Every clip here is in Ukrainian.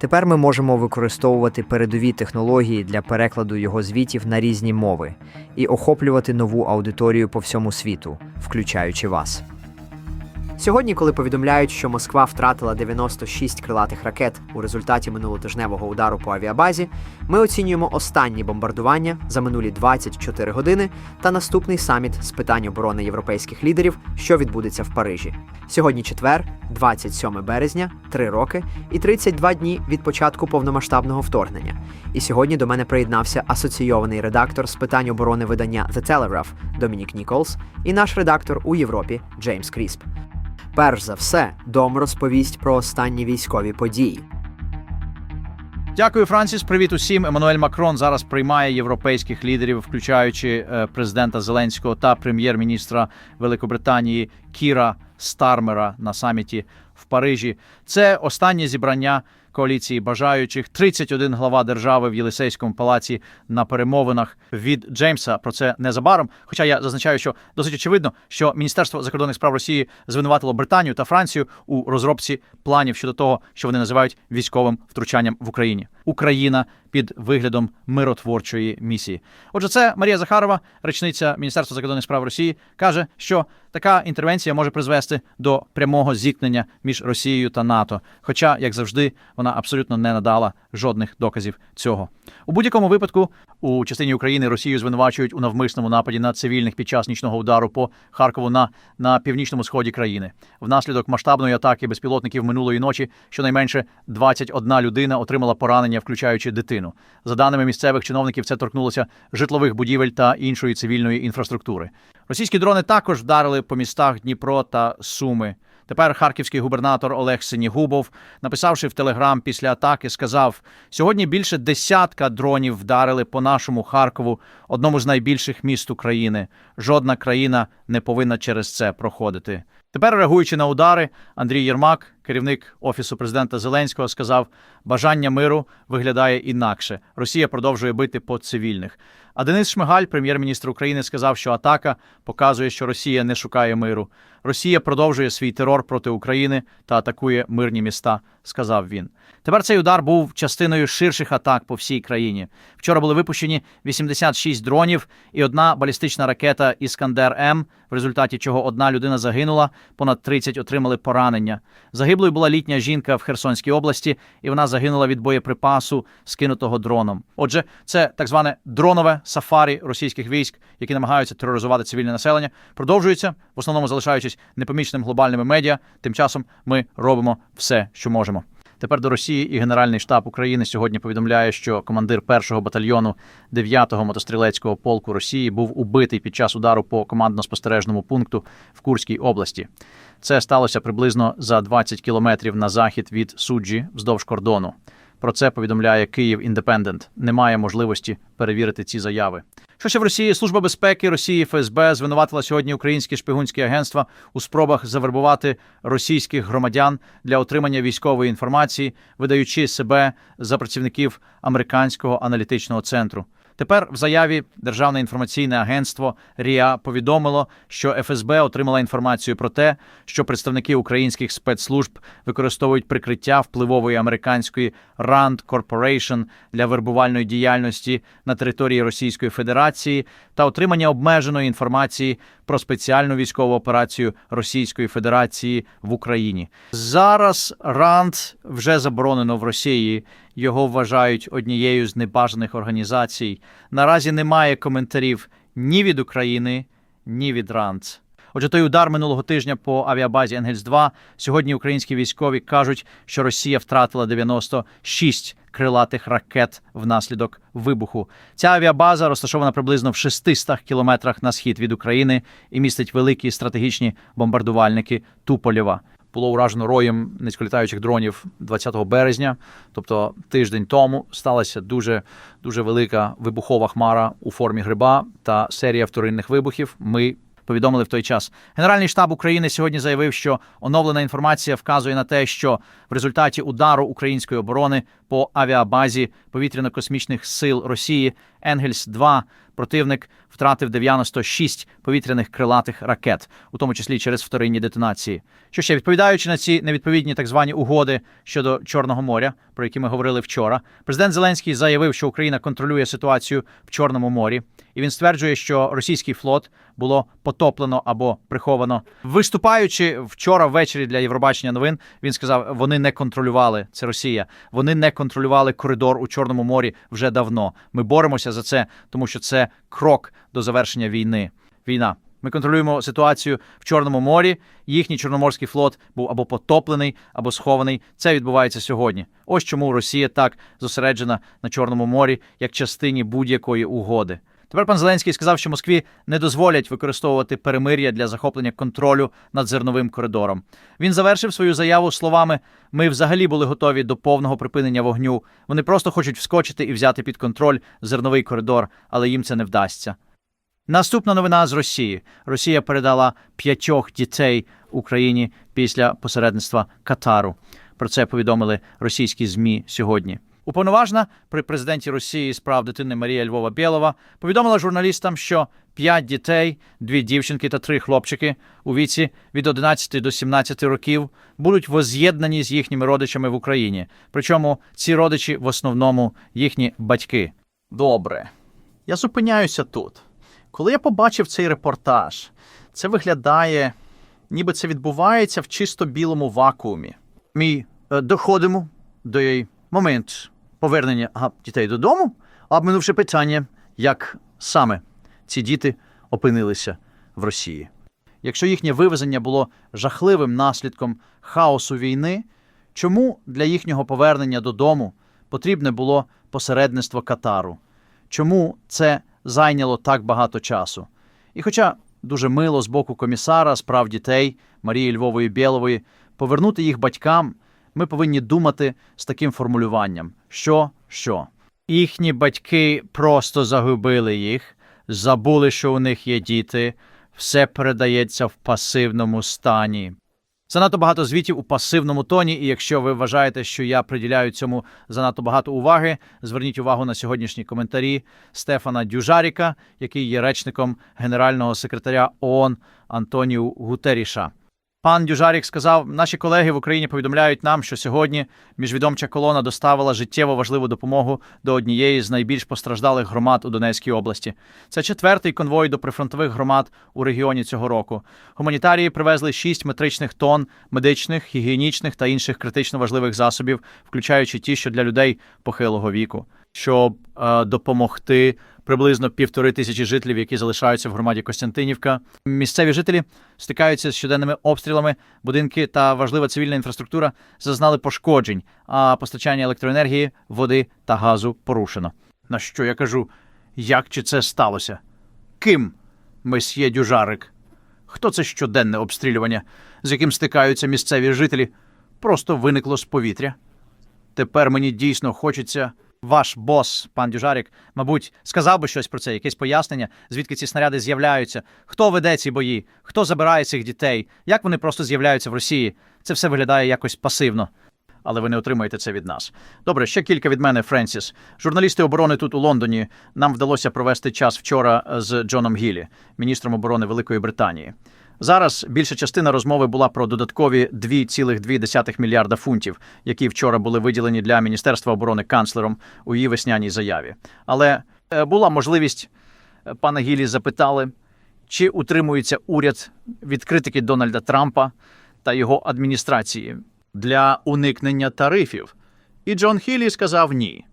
Тепер ми можемо використовувати передові технології для перекладу його звітів на різні мови і охоплювати нову аудиторію по всьому світу, включаючи вас. Сьогодні, коли повідомляють, що Москва втратила 96 крилатих ракет у результаті минулотижневого удару по авіабазі, ми оцінюємо останні бомбардування за минулі 24 години та наступний саміт з питань оборони європейських лідерів, що відбудеться в Парижі. Сьогодні четвер, 27 березня, 3 роки і 32 дні від початку повномасштабного вторгнення. І сьогодні до мене приєднався асоційований редактор з питань оборони видання The Telegraph Домінік Ніколс і наш редактор у Європі Джеймс Крісп. Перш за все, Дом розповість про останні військові події. Дякую, Франсіс. Привіт усім. Еммануель Макрон зараз приймає європейських лідерів, включаючи е, президента Зеленського та прем'єр-міністра Великобританії Кіра Стармера на саміті в Парижі. Це останнє зібрання коаліції бажаючих. 31 глава держави в Єлисейському палаці на перемовинах від Джеймса. Про це незабаром. Хоча я зазначаю, що досить очевидно, що Міністерство закордонних справ Росії звинуватило Британію та Францію у розробці планів щодо того, що вони називають військовим втручанням в Україні. Україна під виглядом миротворчої місії. Отже, це Марія Захарова, речниця Міністерства закордонних справ Росії, каже, що така інтервенція може призвести до прямого зіткнення між Росією та НАТО. Хоча, як завжди, вона абсолютно не надала жодних доказів цього. У будь-якому випадку у частині України Росію звинувачують у навмисному нападі на цивільних під час нічного удару по Харкову на, на північному сході країни. Внаслідок масштабної атаки безпілотників минулої ночі щонайменше 21 людина отримала поранення, включаючи дитину. За даними місцевих чиновників, це торкнулося житлових будівель та іншої цивільної інфраструктури. Російські дрони також вдарили по містах Дніпро та Суми. Тепер харківський губернатор Олег Синігубов, написавши в телеграм після атаки, сказав: сьогодні більше десятка дронів вдарили по нашому Харкову, одному з найбільших міст України. Жодна країна не повинна через це проходити. Тепер, реагуючи на удари, Андрій Єрмак, керівник офісу президента Зеленського, сказав: бажання миру виглядає інакше. Росія продовжує бити по цивільних. А Денис Шмигаль, прем'єр-міністр України, сказав, що атака показує, що Росія не шукає миру. Росія продовжує свій терор проти України та атакує мирні міста, сказав він. Тепер цей удар був частиною ширших атак по всій країні. Вчора були випущені 86 дронів і одна балістична ракета Іскандер М, в результаті чого одна людина загинула, понад 30 отримали поранення. Загиблою була літня жінка в Херсонській області, і вона загинула від боєприпасу, скинутого дроном. Отже, це так зване дронове сафарі російських військ, які намагаються тероризувати цивільне населення, продовжується, в основному залишаючись непоміченим глобальними медіа. Тим часом ми робимо все, що можемо. Тепер до Росії і Генеральний штаб України сьогодні повідомляє, що командир першого батальйону 9-го мотострілецького полку Росії був убитий під час удару по командно-спостережному пункту в Курській області. Це сталося приблизно за 20 кілометрів на захід від суджі вздовж кордону. Про це повідомляє Київ Індепендент. Немає можливості перевірити ці заяви. Що ще в Росії служба безпеки Росії ФСБ звинуватила сьогодні українські шпигунські агентства у спробах завербувати російських громадян для отримання військової інформації, видаючи себе за працівників американського аналітичного центру. Тепер в заяві Державне інформаційне агентство РІА повідомило, що ФСБ отримала інформацію про те, що представники українських спецслужб використовують прикриття впливової американської Rand Corporation для вербувальної діяльності на території Російської Федерації та отримання обмеженої інформації про спеціальну військову операцію Російської Федерації в Україні. Зараз Ранд вже заборонено в Росії. Його вважають однією з небажаних організацій. Наразі немає коментарів ні від України, ні від Ранд. Отже, той удар минулого тижня по авіабазі Енгельс 2 Сьогодні українські військові кажуть, що Росія втратила 96 крилатих ракет внаслідок вибуху. Ця авіабаза розташована приблизно в 600 кілометрах на схід від України і містить великі стратегічні бомбардувальники Туполєва. Було уражено роєм низьколітаючих дронів 20 березня, тобто тиждень тому сталася дуже дуже велика вибухова хмара у формі гриба та серія вторинних вибухів. Ми повідомили в той час. Генеральний штаб України сьогодні заявив, що оновлена інформація вказує на те, що в результаті удару української оборони по авіабазі повітряно-космічних сил Росії Енгельс 2 противник втратив 96 повітряних крилатих ракет, у тому числі через вторинні детонації. Що ще відповідаючи на ці невідповідні так звані угоди щодо Чорного моря, про які ми говорили вчора, президент Зеленський заявив, що Україна контролює ситуацію в Чорному морі, і він стверджує, що російський флот було потоплено або приховано. Виступаючи вчора ввечері для Євробачення новин, він сказав, вони не контролювали це Росія. Вони не контролювали коридор у Чорному морі вже давно. Ми боремося за це, тому що це крок до завершення війни. Війна. Ми контролюємо ситуацію в Чорному морі. Їхній чорноморський флот був або потоплений, або схований. Це відбувається сьогодні. Ось чому Росія так зосереджена на Чорному морі як частині будь-якої угоди. Тепер пан Зеленський сказав, що Москві не дозволять використовувати перемир'я для захоплення контролю над зерновим коридором. Він завершив свою заяву словами: ми взагалі були готові до повного припинення вогню. Вони просто хочуть вскочити і взяти під контроль зерновий коридор, але їм це не вдасться. Наступна новина з Росії. Росія передала п'ятьох дітей Україні після посередництва Катару. Про це повідомили російські змі сьогодні. Уповноважена при президенті Росії з прав дитини Марія Львова Бєлова повідомила журналістам, що п'ять дітей, дві дівчинки та три хлопчики у віці від 11 до 17 років будуть воз'єднані з їхніми родичами в Україні. Причому ці родичі в основному їхні батьки. Добре, я зупиняюся тут. Коли я побачив цей репортаж, це виглядає, ніби це відбувається в чисто білому вакуумі. Ми е, доходимо до її момент повернення дітей додому, а минувши питання, як саме ці діти опинилися в Росії. Якщо їхнє вивезення було жахливим наслідком хаосу війни, чому для їхнього повернення додому потрібне було посередництво Катару? Чому це зайняло так багато часу? І хоча дуже мило з боку комісара з прав дітей Марії Львової Бєлової повернути їх батькам, ми повинні думати з таким формулюванням: що, що? Їхні батьки просто загубили їх, забули, що у них є діти, все передається в пасивному стані. Занадто багато звітів у пасивному тоні, і якщо ви вважаєте, що я приділяю цьому занадто багато уваги, зверніть увагу на сьогоднішні коментарі Стефана Дюжаріка, який є речником генерального секретаря ООН Антоніу Гутеріша. Пан Дюжарік сказав: наші колеги в Україні повідомляють нам, що сьогодні міжвідомча колона доставила життєво важливу допомогу до однієї з найбільш постраждалих громад у Донецькій області. Це четвертий конвой до прифронтових громад у регіоні цього року. Гуманітарії привезли 6 метричних тонн медичних, гігієнічних та інших критично важливих засобів, включаючи ті, що для людей похилого віку, щоб е, допомогти приблизно півтори тисячі жителів, які залишаються в громаді Костянтинівка. Місцеві жителі стикаються з щоденними обстрілами, будинки та важлива цивільна інфраструктура зазнали пошкоджень, а постачання електроенергії, води та газу порушено. На що я кажу, як чи це сталося? Ким месьє Дюжарик? Хто це щоденне обстрілювання, з яким стикаються місцеві жителі, просто виникло з повітря? Тепер мені дійсно хочеться. Ваш бос, пан Дюжарік, мабуть, сказав би щось про це, якесь пояснення, звідки ці снаряди з'являються, хто веде ці бої, хто забирає цих дітей, як вони просто з'являються в Росії. Це все виглядає якось пасивно. Але ви не отримаєте це від нас. Добре, ще кілька від мене, Френсіс. Журналісти оборони тут у Лондоні. Нам вдалося провести час вчора з Джоном Гілі, міністром оборони Великої Британії. Зараз більша частина розмови була про додаткові 2,2 мільярда фунтів, які вчора були виділені для Міністерства оборони канцлером у її весняній заяві. Але е, була можливість, е, пана Гілі запитали, чи утримується уряд від критики Дональда Трампа та його адміністрації для уникнення тарифів. І Джон Хілі сказав ні.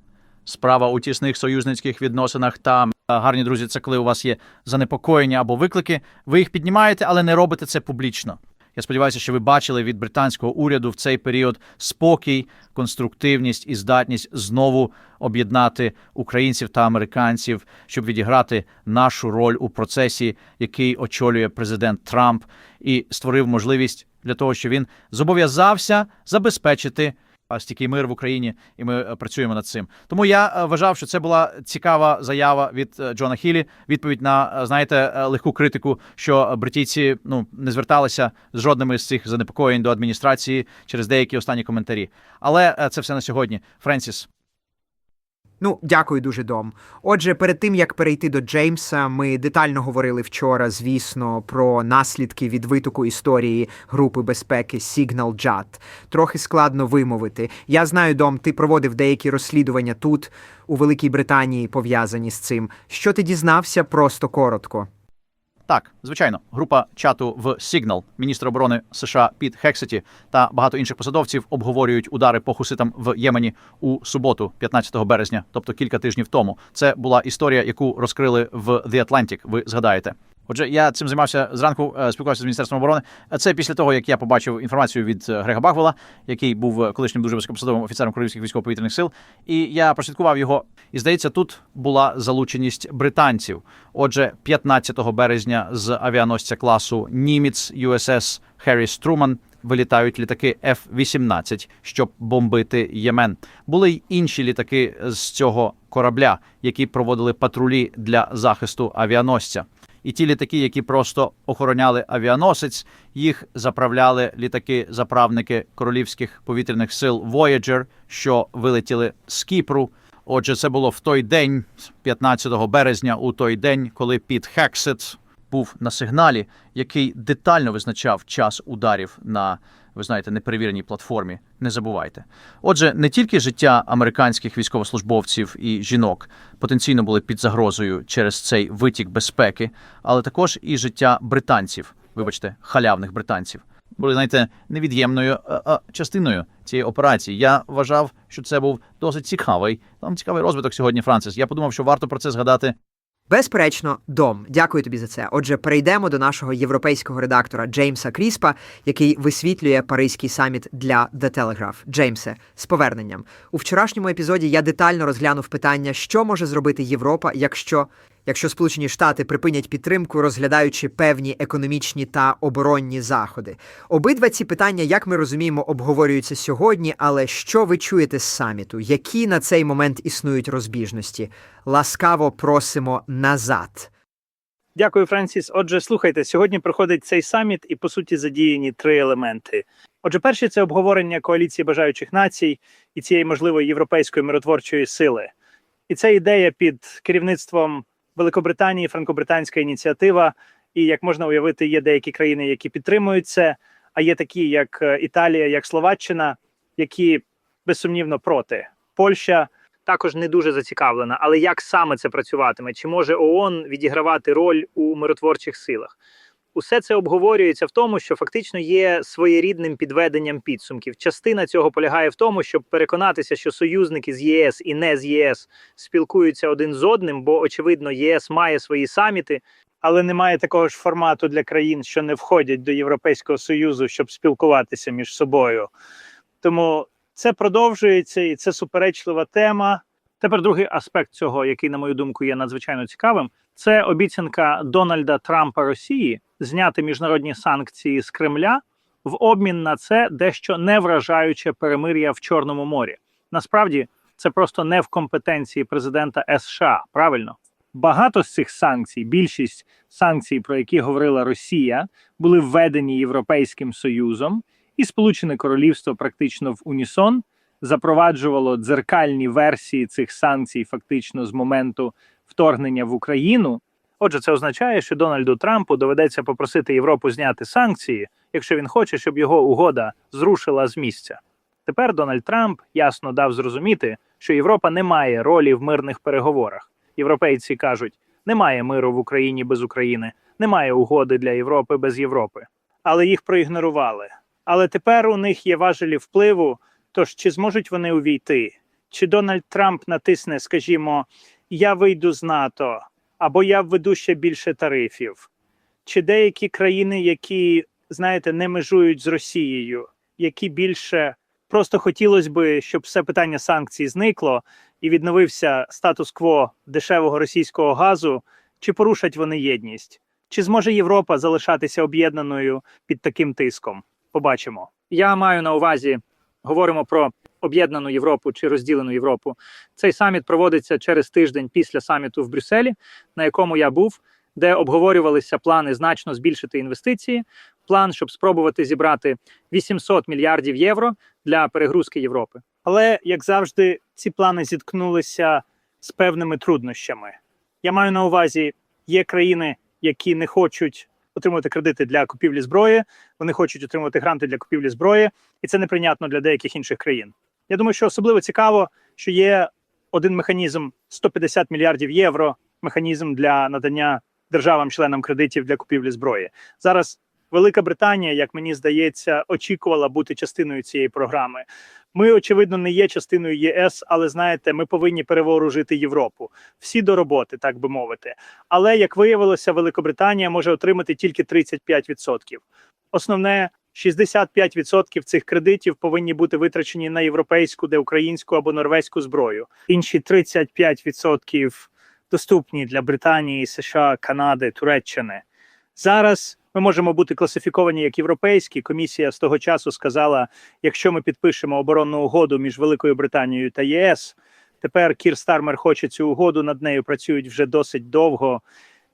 Справа у тісних союзницьких відносинах та гарні друзі, це коли у вас є занепокоєння або виклики. Ви їх піднімаєте, але не робите це публічно. Я сподіваюся, що ви бачили від британського уряду в цей період спокій, конструктивність і здатність знову об'єднати українців та американців, щоб відіграти нашу роль у процесі, який очолює президент Трамп, і створив можливість для того, щоб він зобов'язався забезпечити стійкий мир в Україні, і ми е, працюємо над цим. Тому я е, вважав, що це була цікава заява від е, Джона Хілі. Відповідь на знаєте легку критику, що бритійці ну не зверталися з жодними з цих занепокоєнь до адміністрації через деякі останні коментарі. Але це все на сьогодні. Френсіс. Ну, дякую дуже, Дом. Отже, перед тим як перейти до Джеймса, ми детально говорили вчора, звісно, про наслідки від витоку історії групи безпеки Signal JAT. Трохи складно вимовити. Я знаю, Дом, ти проводив деякі розслідування тут, у Великій Британії, пов'язані з цим. Що ти дізнався просто коротко? Так, звичайно, група чату в Signal, міністр оборони США Піт Хексеті та багато інших посадовців обговорюють удари по хуситам в Ємені у суботу, 15 березня, тобто кілька тижнів тому. Це була історія, яку розкрили в The Atlantic, Ви згадаєте. Отже, я цим займався зранку, е, спілкувався з міністерством оборони. Е, Це після того, як я побачив інформацію від е, Грега Багвела, який був колишнім дуже високопосадовим офіцером королівських військово-повітряних сил, і я прослідкував його. І здається, тут була залученість британців. Отже, 15 березня з авіаносця класу Німець USS Харріс Труман вилітають літаки F-18, щоб бомбити Ємен. Були й інші літаки з цього корабля, які проводили патрулі для захисту авіаносця. І ті літаки, які просто охороняли авіаносець, їх заправляли літаки-заправники королівських повітряних сил Voyager, що вилетіли з Кіпру. Отже, це було в той день, 15 березня, у той день, коли Піт Хексет був на сигналі, який детально визначав час ударів на, ви знаєте, неперевіреній платформі. Не забувайте. Отже, не тільки життя американських військовослужбовців і жінок потенційно були під загрозою через цей витік безпеки, але також і життя британців, вибачте, халявних британців. Були, знаєте, невід'ємною частиною цієї операції. Я вважав, що це був досить цікавий. Там цікавий розвиток сьогодні, Францис. Я подумав, що варто про це згадати Безперечно, Дом, дякую тобі за це. Отже, перейдемо до нашого європейського редактора Джеймса Кріспа, який висвітлює паризький саміт для The Telegraph. Джеймсе, з поверненням. У вчорашньому епізоді я детально розглянув питання, що може зробити Європа, якщо. Якщо Сполучені Штати припинять підтримку, розглядаючи певні економічні та оборонні заходи, обидва ці питання, як ми розуміємо, обговорюються сьогодні. Але що ви чуєте з саміту? Які на цей момент існують розбіжності? Ласкаво просимо назад. Дякую, Франсіс. Отже, слухайте, сьогодні проходить цей саміт, і по суті задіяні три елементи. Отже, перший це обговорення коаліції бажаючих націй і цієї можливої європейської миротворчої сили. І це ідея під керівництвом Великобританії, франко-британська ініціатива. І як можна уявити, є деякі країни, які підтримують це, а є такі, як е, Італія, як Словаччина, які безсумнівно проти. Польща також не дуже зацікавлена. Але як саме це працюватиме? Чи може ООН відігравати роль у миротворчих силах? Усе це обговорюється в тому, що фактично є своєрідним підведенням підсумків. Частина цього полягає в тому, щоб переконатися, що союзники з ЄС і не з ЄС спілкуються один з одним, бо очевидно, єС має свої саміти, але немає такого ж формату для країн, що не входять до Європейського союзу, щоб спілкуватися між собою. Тому це продовжується і це суперечлива тема. Тепер другий аспект цього, який, на мою думку, є надзвичайно цікавим, це обіцянка Дональда Трампа Росії зняти міжнародні санкції з Кремля в обмін на це дещо не вражаюче перемир'я в Чорному морі. Насправді це просто не в компетенції президента США. Правильно, багато з цих санкцій, більшість санкцій, про які говорила Росія, були введені Європейським Союзом, і Сполучене Королівство практично в унісон запроваджувало дзеркальні версії цих санкцій фактично з моменту вторгнення в Україну. Отже, це означає, що Дональду Трампу доведеться попросити Європу зняти санкції, якщо він хоче, щоб його угода зрушила з місця. Тепер Дональд Трамп ясно дав зрозуміти, що Європа не має ролі в мирних переговорах. Європейці кажуть, немає миру в Україні без України, немає угоди для Європи без Європи. Але їх проігнорували. Але тепер у них є важелі впливу. Тож чи зможуть вони увійти? Чи Дональд Трамп натисне, скажімо, я вийду з НАТО, або я введу ще більше тарифів? Чи деякі країни, які, знаєте, не межують з Росією, які більше просто хотілося би, щоб все питання санкцій зникло і відновився статус-кво дешевого російського газу, чи порушать вони єдність? Чи зможе Європа залишатися об'єднаною під таким тиском? Побачимо. Я маю на увазі говоримо про об'єднану Європу чи розділену Європу. Цей саміт проводиться через тиждень після саміту в Брюсселі, на якому я був, де обговорювалися плани значно збільшити інвестиції. План, щоб спробувати зібрати 800 мільярдів євро для перегрузки Європи. Але як завжди, ці плани зіткнулися з певними труднощами. Я маю на увазі, є країни, які не хочуть отримувати кредити для купівлі зброї, вони хочуть отримувати гранти для купівлі зброї, і це неприйнятно для деяких інших країн. Я думаю, що особливо цікаво, що є один механізм 150 мільярдів євро, механізм для надання державам-членам кредитів для купівлі зброї. Зараз Велика Британія, як мені здається, очікувала бути частиною цієї програми. Ми, очевидно, не є частиною ЄС, але знаєте, ми повинні переворожити Європу. Всі до роботи, так би мовити. Але як виявилося, Великобританія може отримати тільки 35%. Основне 65% цих кредитів повинні бути витрачені на європейську, де українську або норвезьку зброю. Інші 35% доступні для Британії, США, Канади, Туреччини. Зараз ми можемо бути класифіковані як європейські. Комісія з того часу сказала: якщо ми підпишемо оборонну угоду між Великою Британією та ЄС, тепер Кір Стармер хоче цю угоду. Над нею працюють вже досить довго.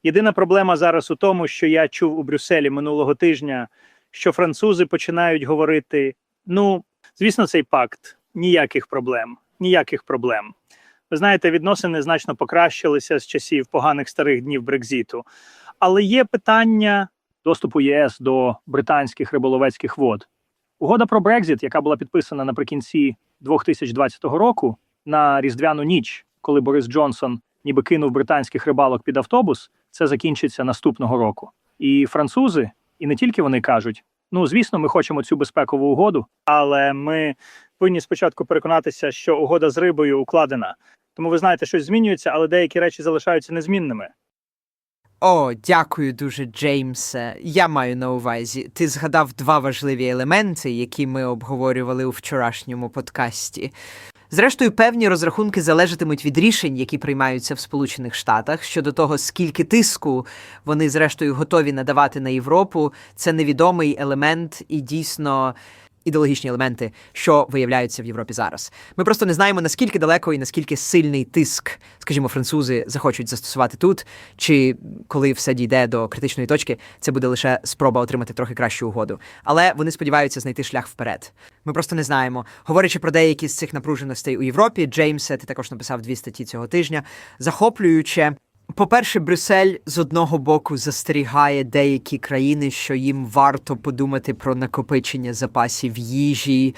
Єдина проблема зараз у тому, що я чув у Брюсселі минулого тижня, що французи починають говорити: ну, звісно, цей пакт ніяких проблем, ніяких проблем. Ви знаєте, відносини значно покращилися з часів поганих старих днів Брекзіту. Але є питання доступу ЄС до британських риболовецьких вод. Угода про Брекзит, яка була підписана наприкінці 2020 року на різдвяну ніч, коли Борис Джонсон ніби кинув британських рибалок під автобус, це закінчиться наступного року. І французи, і не тільки вони кажуть: ну звісно, ми хочемо цю безпекову угоду, але ми повинні спочатку переконатися, що угода з рибою укладена. Тому ви знаєте, щось змінюється, але деякі речі залишаються незмінними. О, дякую дуже, Джеймсе. Я маю на увазі. Ти згадав два важливі елементи, які ми обговорювали у вчорашньому подкасті. Зрештою, певні розрахунки залежатимуть від рішень, які приймаються в Сполучених Штатах щодо того, скільки тиску вони зрештою готові надавати на Європу. Це невідомий елемент і дійсно. Ідеологічні елементи, що виявляються в Європі зараз. Ми просто не знаємо наскільки далеко і наскільки сильний тиск, скажімо, французи захочуть застосувати тут, чи коли все дійде до критичної точки, це буде лише спроба отримати трохи кращу угоду. Але вони сподіваються знайти шлях вперед. Ми просто не знаємо. Говорячи про деякі з цих напруженостей у Європі, Джеймсе, ти також написав дві статті цього тижня, захоплююче. По-перше, Брюссель з одного боку застерігає деякі країни, що їм варто подумати про накопичення запасів їжі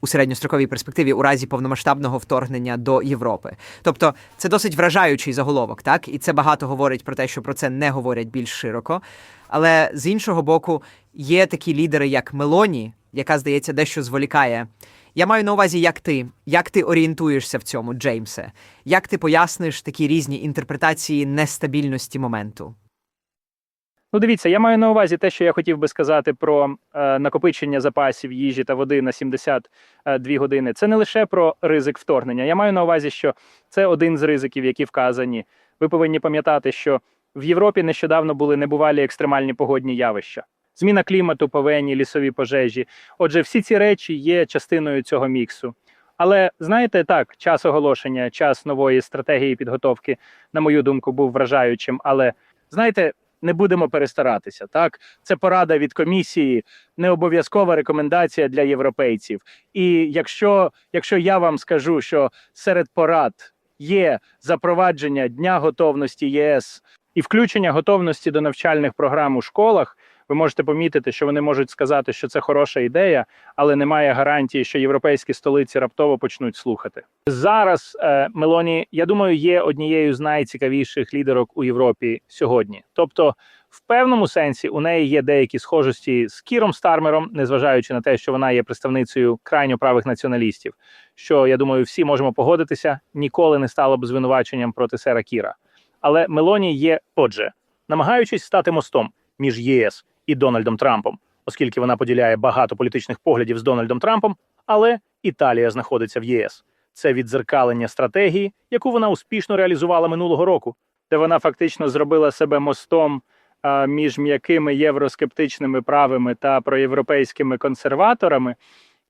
у середньостроковій перспективі у разі повномасштабного вторгнення до Європи. Тобто це досить вражаючий заголовок, так? І це багато говорить про те, що про це не говорять більш широко. Але з іншого боку, є такі лідери, як Мелоні, яка, здається, дещо зволікає. Я маю на увазі, як ти, як ти орієнтуєшся в цьому, Джеймсе? Як ти поясниш такі різні інтерпретації нестабільності моменту? Ну, дивіться, я маю на увазі те, що я хотів би сказати про е, накопичення запасів їжі та води на 72 години. Це не лише про ризик вторгнення. Я маю на увазі, що це один з ризиків, які вказані. Ви повинні пам'ятати, що в Європі нещодавно були небувалі екстремальні погодні явища. Зміна клімату, повені, лісові пожежі. Отже, всі ці речі є частиною цього міксу. Але знаєте, так, час оголошення, час нової стратегії підготовки, на мою думку, був вражаючим. Але знаєте, не будемо перестаратися. Так, це порада від комісії, не обов'язкова рекомендація для європейців. І якщо, якщо я вам скажу, що серед порад є запровадження дня готовності ЄС і включення готовності до навчальних програм у школах. Ви можете помітити, що вони можуть сказати, що це хороша ідея, але немає гарантії, що європейські столиці раптово почнуть слухати. Зараз е, Мелоні, я думаю, є однією з найцікавіших лідерок у Європі сьогодні. Тобто, в певному сенсі у неї є деякі схожості з Кіром Стармером, незважаючи на те, що вона є представницею крайньо правих націоналістів. Що я думаю, всі можемо погодитися, ніколи не стало б звинуваченням проти сера Кіра. Але Мелоні є, отже, намагаючись стати мостом між ЄС і Дональдом Трампом, оскільки вона поділяє багато політичних поглядів з Дональдом Трампом, але Італія знаходиться в єС. Це віддзеркалення стратегії, яку вона успішно реалізувала минулого року, де вона фактично зробила себе мостом між м'якими євроскептичними правими та проєвропейськими консерваторами.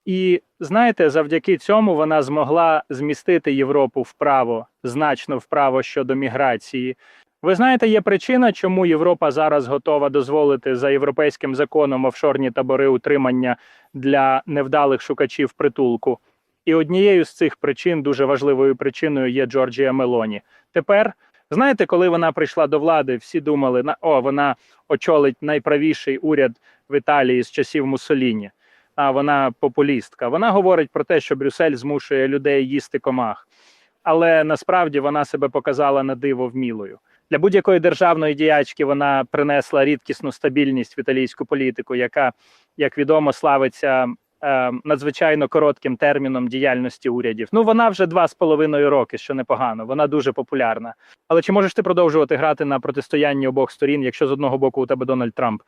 І знаєте, завдяки цьому вона змогла змістити Європу вправо, значно вправо щодо міграції. Ви знаєте, є причина, чому Європа зараз готова дозволити за європейським законом офшорні табори утримання для невдалих шукачів притулку. І однією з цих причин, дуже важливою причиною, є Джорджія Мелоні. Тепер, знаєте, коли вона прийшла до влади, всі думали, о, вона очолить найправіший уряд в Італії з часів Муссоліні. А вона популістка. Вона говорить про те, що Брюссель змушує людей їсти комах. Але насправді вона себе показала на диво вмілою. Для будь-якої державної діячки вона принесла рідкісну стабільність в італійську політику, яка, як відомо, славиться е, надзвичайно коротким терміном діяльності урядів. Ну вона вже два з половиною роки, що непогано. Вона дуже популярна. Але чи можеш ти продовжувати грати на протистоянні обох сторін, якщо з одного боку у тебе Дональд Трамп?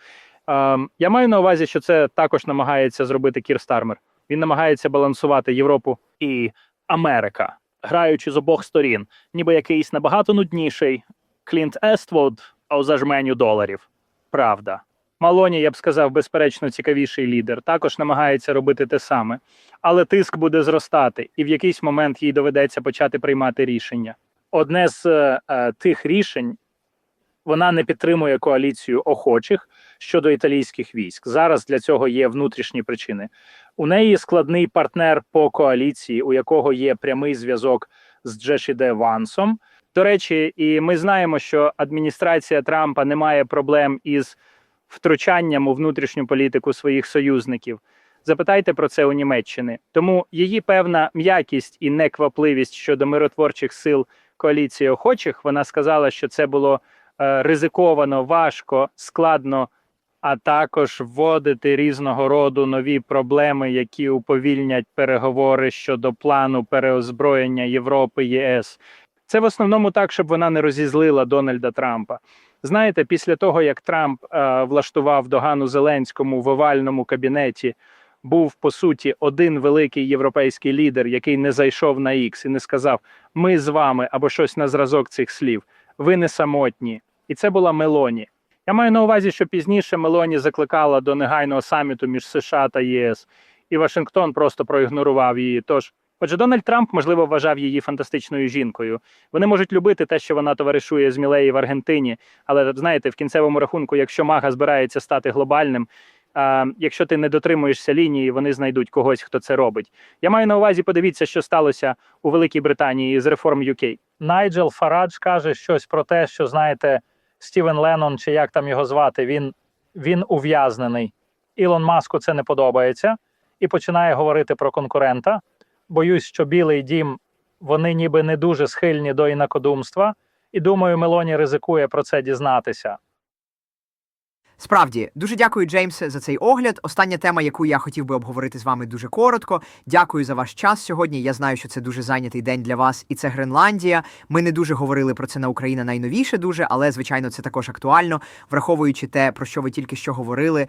Е, я маю на увазі, що це також намагається зробити Кір Стармер. Він намагається балансувати Європу і Америка, граючи з обох сторін, ніби якийсь набагато нудніший Клінт Ествуд, а у зажменю доларів. Правда. Малоні, я б сказав, безперечно, цікавіший лідер. Також намагається робити те саме. Але тиск буде зростати, і в якийсь момент їй доведеться почати приймати рішення. Одне з е, е, тих рішень вона не підтримує коаліцію охочих щодо італійських військ. Зараз для цього є внутрішні причини. У неї складний партнер по коаліції, у якого є прямий зв'язок з Джешіде Вансом. До речі, і ми знаємо, що адміністрація Трампа не має проблем із втручанням у внутрішню політику своїх союзників. Запитайте про це у Німеччини. Тому її певна м'якість і неквапливість щодо миротворчих сил коаліції охочих. Вона сказала, що це було е, ризиковано, важко, складно, а також вводити різного роду нові проблеми, які уповільнять переговори щодо плану переозброєння Європи ЄС. Це в основному так, щоб вона не розізлила Дональда Трампа. Знаєте, після того як Трамп е, влаштував догану Зеленському в овальному кабінеті, був по суті один великий європейський лідер, який не зайшов на Ікс і не сказав: Ми з вами або щось на зразок цих слів. Ви не самотні. І це була Мелоні. Я маю на увазі, що пізніше Мелоні закликала до негайного саміту між США та ЄС, і Вашингтон просто проігнорував її. Тож, отже, Дональд Трамп, можливо, вважав її фантастичною жінкою. Вони можуть любити те, що вона товаришує з Мілеї в Аргентині, але знаєте, в кінцевому рахунку, якщо мага збирається стати глобальним. А, якщо ти не дотримуєшся лінії, вони знайдуть когось, хто це робить. Я маю на увазі, подивіться, що сталося у Великій Британії з реформ UK. Найджел Фарадж каже щось про те, що знаєте, Стівен Леннон, чи як там його звати, він, він ув'язнений. Ілон Маску це не подобається і починає говорити про конкурента. Боюсь, що Білий дім вони ніби не дуже схильні до інакодумства, і думаю, Мелоні ризикує про це дізнатися. Справді, дуже дякую, Джеймсе, за цей огляд. Остання тема, яку я хотів би обговорити з вами дуже коротко. Дякую за ваш час сьогодні. Я знаю, що це дуже зайнятий день для вас, і це Гренландія. Ми не дуже говорили про це на Україна найновіше, дуже, але звичайно, це також актуально, враховуючи те, про що ви тільки що говорили.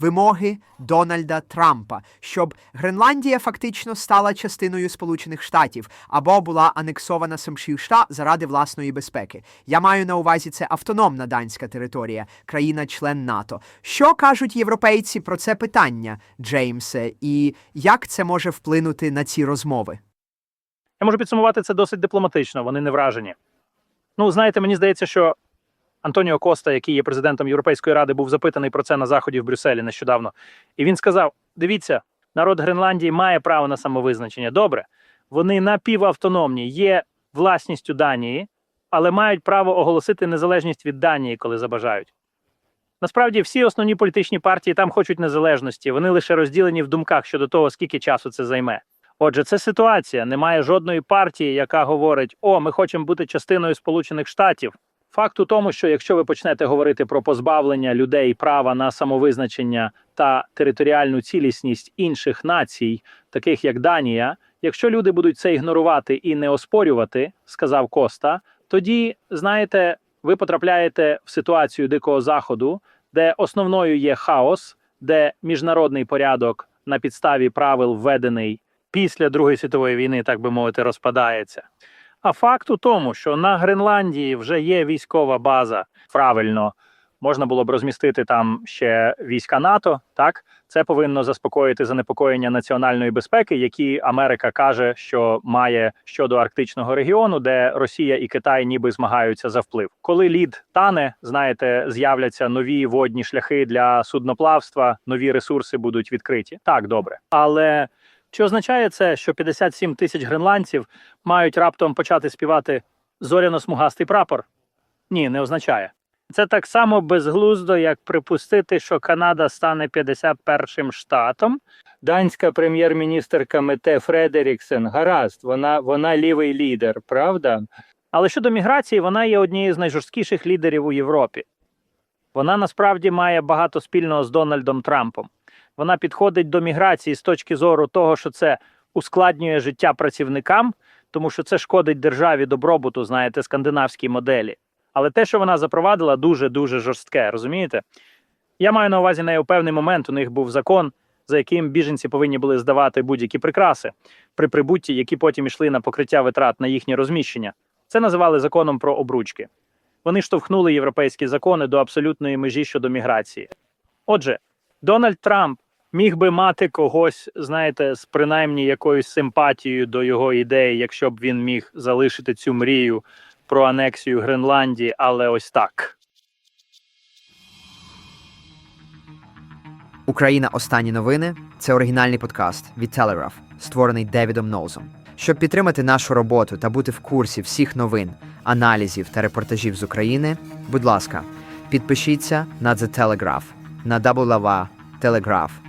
Вимоги Дональда Трампа, щоб Гренландія фактично стала частиною Сполучених Штатів або була анексована Самшівшта заради власної безпеки. Я маю на увазі це автономна данська територія, країна-член НАТО. Що кажуть європейці про це питання, Джеймсе, і як це може вплинути на ці розмови? Я можу підсумувати це досить дипломатично, вони не вражені. Ну, знаєте, мені здається, що Антоніо Коста, який є президентом Європейської ради, був запитаний про це на заході в Брюсселі нещодавно. І він сказав: дивіться, народ Гренландії має право на самовизначення. Добре, вони напівавтономні, є власністю Данії, але мають право оголосити незалежність від Данії, коли забажають. Насправді, всі основні політичні партії там хочуть незалежності. Вони лише розділені в думках щодо того, скільки часу це займе. Отже, це ситуація. Немає жодної партії, яка говорить: О, ми хочемо бути частиною Сполучених Штатів. Факт у тому, що якщо ви почнете говорити про позбавлення людей права на самовизначення та територіальну цілісність інших націй, таких як Данія, якщо люди будуть це ігнорувати і не оспорювати, сказав Коста, тоді знаєте, ви потрапляєте в ситуацію дикого заходу, де основною є хаос, де міжнародний порядок на підставі правил введений після Другої світової війни, так би мовити, розпадається. А факт у тому, що на Гренландії вже є військова база, правильно, Можна було б розмістити там ще війська НАТО. Так це повинно заспокоїти занепокоєння національної безпеки, які Америка каже, що має щодо арктичного регіону, де Росія і Китай ніби змагаються за вплив. Коли лід тане, знаєте, з'являться нові водні шляхи для судноплавства, нові ресурси будуть відкриті. Так, добре, але чи означає це, що 57 тисяч гренландців мають раптом почати співати зоряно-смугастий прапор? Ні, не означає. Це так само безглуздо, як припустити, що Канада стане 51-м штатом. Данська прем'єр-міністерка Мете Фредеріксен, гаразд, вона, вона лівий лідер, правда? Але щодо міграції, вона є однією з найжорсткіших лідерів у Європі. Вона насправді має багато спільного з Дональдом Трампом. Вона підходить до міграції з точки зору того, що це ускладнює життя працівникам, тому що це шкодить державі добробуту, знаєте, скандинавській моделі. Але те, що вона запровадила, дуже дуже жорстке, розумієте? Я маю на увазі неї у певний момент. У них був закон, за яким біженці повинні були здавати будь-які прикраси при прибутті, які потім йшли на покриття витрат на їхнє розміщення. Це називали законом про обручки. Вони штовхнули європейські закони до абсолютної межі щодо міграції. Отже, Дональд Трамп міг би мати когось, знаєте, з принаймні якоюсь симпатією до його ідеї, якщо б він міг залишити цю мрію про анексію Гренландії, але ось так. Україна. Останні новини це оригінальний подкаст від Telegraph, створений Девідом Ноузом. Щоб підтримати нашу роботу та бути в курсі всіх новин, аналізів та репортажів з України, будь ласка, підпишіться на The Telegraph на www.telegraph.co.uk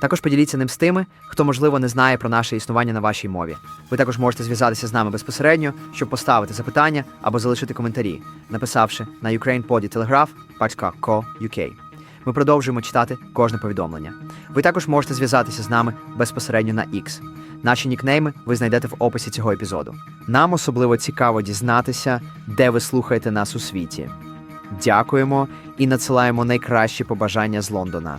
Також поділіться ним з тими, хто, можливо, не знає про наше існування на вашій мові. Ви також можете зв'язатися з нами безпосередньо, щоб поставити запитання або залишити коментарі, написавши на ukrainpoditelegraph.co.uk. Ми продовжуємо читати кожне повідомлення. Ви також можете зв'язатися з нами безпосередньо на X. Наші нікнейми ви знайдете в описі цього епізоду. Нам особливо цікаво дізнатися, де ви слухаєте нас у світі. Дякуємо і надсилаємо найкращі побажання з Лондона.